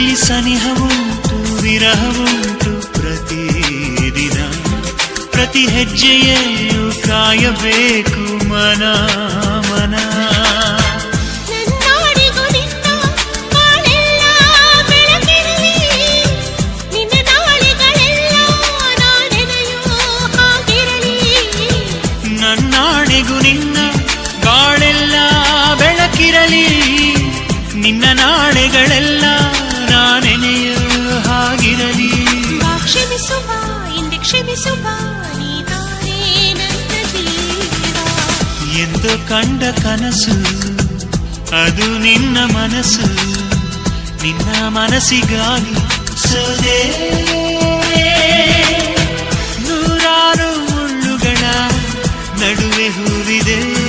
ಇಲ್ಲಿ ಸನಿಹವುಂಟು ವಿರಹವುಂಟು ಪ್ರತಿದಿನ ಪ್ರತಿ ಹೆಜ್ಜೆಯಲ್ಲೂ ಕಾಯಬೇಕು ಮನ ಮನ. ನನ್ನಾಡಿಗೂ ನಿನ್ನ ಬಾಳೆಲ್ಲ ಬೆಳಕಿರಲಿ. ನಿನ್ನ ನಾಳೆಗಳೆಲ್ಲ ಎಂದು ಕಂಡ ಕನಸು ಅದು ನಿನ್ನ ಮನಸ್ಸು ನಿನ್ನ ಮನಸ್ಸಿಗಾಗಿ ಸೋದೆ ನೂರಾರು ಮುಳ್ಳುಗಳ ನಡುವೆ ಹೂವಿದೆ.